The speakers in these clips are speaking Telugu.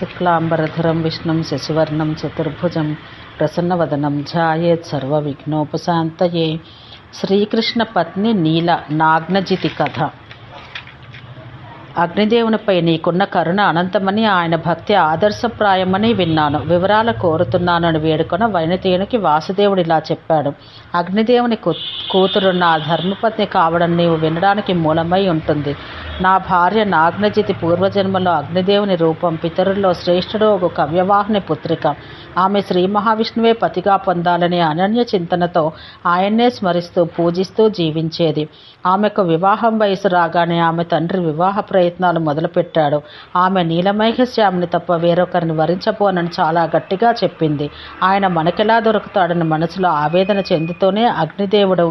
శుక్లాంబరధరం విష్ణుం శశివర్ణం చతుర్భుజం ప్రసన్నవదనం ధ్యాయేత్ సర్వవిఘ్నోపశాంతయే. శ్రీకృష్ణ పత్ని నీల నాగ్నజితి కథ. అగ్నిదేవునిపై నీకున్న కరుణ అనంతమని ఆయన భక్తి ఆదర్శప్రాయమని విన్నాను. వివరాలు కోరుతున్నానని వేడుకొన వైనతేయునికి వాసుదేవుడు ఇలా చెప్పాడు. అగ్నిదేవుని కూ కూతురు నా ధర్మపత్ని కావడం నీవు వినడానికి మూలమై ఉంటుంది. నా భార్య నాగ్నజితి పూర్వజన్మలో అగ్నిదేవుని రూపం పితరుల్లో శ్రేష్ఠుడు ఒక కవ్యవాహని పుత్రిక. ఆమె శ్రీ మహావిష్ణువే పతిగా పొందాలని అనన్య చింతనతో ఆయన్నే స్మరిస్తూ పూజిస్తూ జీవించేది. ఆమెకు వివాహం వయసు రాగానే ఆమె తండ్రి వివాహ ప్రయత్నాలు మొదలుపెట్టాడు. ఆమె నీలమేఘశ్యామిని తప్ప వేరొకరిని వరించబోనని చాలా గట్టిగా చెప్పింది. ఆయన మనకెలా దొరుకుతాడని మనసులో ఆవేదన చెందుతూనే అగ్నిదేవుడు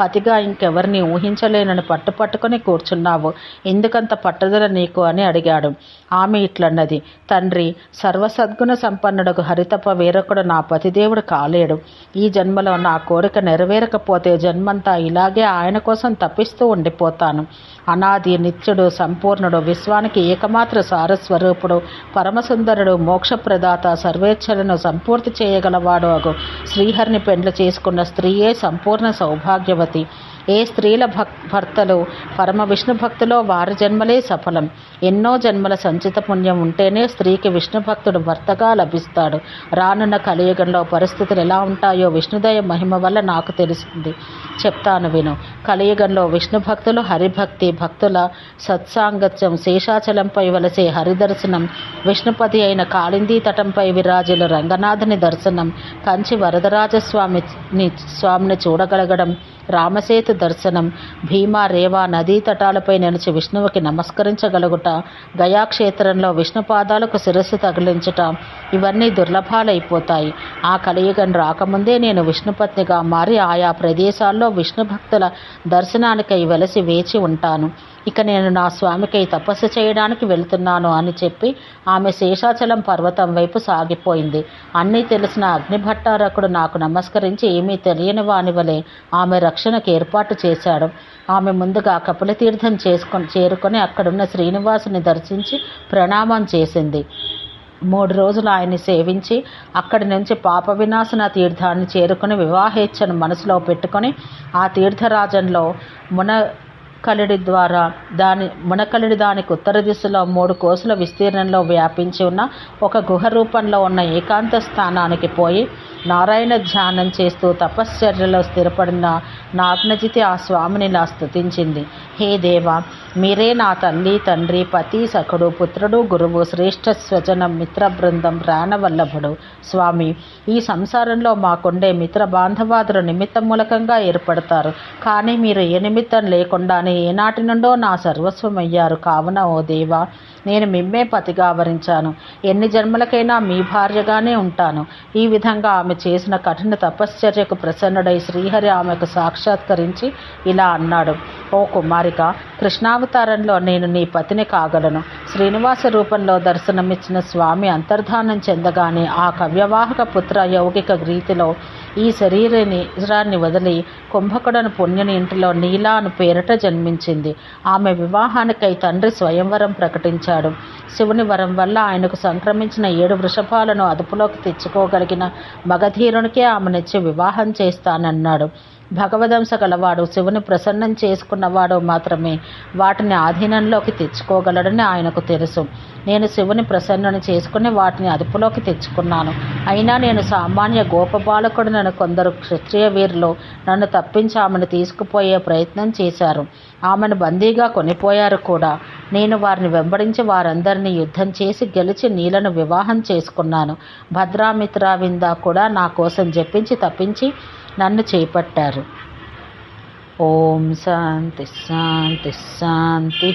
పతిగా ఇంకెవరిని ఊహించలేనని పట్టుపట్టుకొని కూర్చున్నావు. ఎందుకంత పట్టుదల నీకు అని అడిగాడు. ఆమె ఇట్లన్నది తండ్రి సర్వసద్గుణ సంపన్నుడకు హరితప్ప వేరొకడు నా పతిదేవుడు కాలేడు. ఈ జన్మలో నా కోరిక నెరవేరకపోతే జన్మంతా ఇలాగే ఆయన కోసం తప్పిస్తూ ఉండిపోతాను. అనాది నిత్యుడు సంపూర్ణ సంపూర్ణుడు విశ్వానికి ఏకమాత్ర సారస్వరూపుడు పరమసుందరుడు మోక్షప్రదాత సర్వేచ్ఛలను సంపూర్తి చేయగలవాడు అగు. శ్రీహరిని పెండ్లు చేసుకున్న స్త్రీయే సంపూర్ణ సౌభాగ్యవతి. ఏ స్త్రీల భక్ భర్తలు పరమ విష్ణు భక్తులో వారి జన్మలే సఫలం. ఎన్నో జన్మల సంచిత పుణ్యం ఉంటేనే స్త్రీకి విష్ణు భక్తుడు భర్తగా లభిస్తాడు. రానున్న కలియుగంలో పరిస్థితులు ఎలా ఉంటాయో విష్ణుదయ మహిమ వల్ల నాకు తెలిసింది చెప్తాను విను. కలియుగంలో విష్ణు భక్తులు హరిభక్తి భక్తుల సత్సాంగత్యం శేషాచలంపై వలసే హరిదర్శనం విష్ణుపతి అయిన కాళిందీ తటంపై విరాజులు రంగనాథుని దర్శనం కంచి వరదరాజస్వామి స్వామిని చూడగలగడం రామసేతు దర్శనం. భీమా రేవా నదీ తటాలపై నిలిచి విష్ణువుకి నమస్కరించగలుగుట గయాక్షేత్రంలో విష్ణు పాదాలకు శిరస్సు తగిలించుట ఇవన్నీ దుర్లభాలైపోతాయి. ఆ కలియుగం రాకముందే నేను విష్ణుపత్నిగా మారి ఆయా ప్రదేశాల్లో విష్ణు భక్తుల దర్శనానికై వెలసి వేచి ఉంటాను. ఇక నేను నా స్వామికి తపస్సు చేయడానికి వెళ్తున్నాను అని చెప్పి ఆమె శేషాచలం పర్వతం వైపు సాగిపోయింది. అన్నీ తెలిసిన అగ్నిభట్టారకుడు నాకు నమస్కరించి ఏమీ తెలియని వానివలే ఆమె రక్షణకు ఏర్పాటు చేశాడు. ఆమె ముందుగా కపిలతీర్థం చేసుకొని చేరుకొని అక్కడున్న శ్రీనివాసుని దర్శించి ప్రణామం చేసింది. మూడు రోజులు ఆయన్ని సేవించి అక్కడి నుంచి పాప వినాశన తీర్థాన్ని చేరుకుని వివాహేచ్ఛను మనసులో పెట్టుకొని ఆ తీర్థరాజంలో మున కల్లడి ద్వారా దాని మునకలిడి దానికి ఉత్తర దిశలో మూడు కోసుల విస్తీర్ణంలో వ్యాపించి ఉన్న ఒక గుహ రూపంలో ఉన్న ఏకాంత స్థానానికి పోయి నారాయణ ధ్యానం చేస్తూ తపశ్చర్యలో స్థిరపడిన నాగ్నజితి ఆ స్వామిని ఇలా స్థుతించింది హే దేవ మీరే నా తల్లి తండ్రి పతి సఖుడు పుత్రుడు గురువు శ్రేష్ఠ స్వజనం మిత్ర బృందం ప్రాణవల్లభుడు స్వామి ఈ సంసారంలో మాకుండే మిత్ర బాంధవాదులు నిమిత్త మూలకంగా ఏర్పడతారు. కానీ మీరు ఏ నిమిత్తం లేకుండానే ఏనాటి నుండో నా సర్వస్వమయ్యారు. కావున ఓ దేవా నేను మిమ్మే పతిగా వరించాను ఎన్ని జన్మలకైనా మీ భార్యగానే ఉంటాను. ఈ విధంగా ఆమె చేసిన కఠిన తపశ్చర్యకు ప్రసన్నుడై శ్రీహరి ఆమెకు సాక్షాత్కరించి ఇలా అన్నాడు. ఓ కుమారిక కృష్ణావతారంలో నేను నీ పతిని కాగలను. శ్రీనివాస రూపంలో దర్శనమిచ్చిన స్వామి అంతర్ధానం చెందగానే ఆ కవ్యవాహక పుత్ర యౌగిక రీతిలో ఈ శరీరాన్ని శరీరాన్ని వదిలి కుంభకుడను పుణ్యుని ఇంటిలో నీలా అను పేరట జన్మించింది. ఆమె వివాహానికై తండ్రి స్వయంవరం ప్రకటించాడు. శివుని వరం వల్ల ఆయనకు సంక్రమించిన ఏడు వృషభాలను అదుపులోకి తెచ్చుకోగలిగిన మగధీరునికే ఆమెనిచ్చి వివాహం చేస్తానన్నాడు. భగవదంశ గలవాడు శివుని ప్రసన్నం చేసుకున్నవాడు మాత్రమే. వాటిని ఆధీనంలోకి తెచ్చుకోగలడని ఆయనకు తెలుసు. నేను శివుని ప్రసన్నను చేసుకుని వాటిని అదుపులోకి తెచ్చుకున్నాను. అయినా నేను సామాన్య గోపబాలకుడినని కొందరు క్షత్రియ వీరులు నన్ను తప్పించి ఆమెను తీసుకుపోయే ప్రయత్నం చేశారు. ఆమెను బందీగా కొనిపోయారు కూడా. నేను వారిని వెంబడించి వారందరినీ యుద్ధం చేసి గెలిచి నీలను వివాహం చేసుకున్నాను. భద్రామిత్ర విందా కూడా నా కోసం జపించి తప్పించి నన్ను చేపట్టారు. ఓం శాంతి శాంతి శాంతి.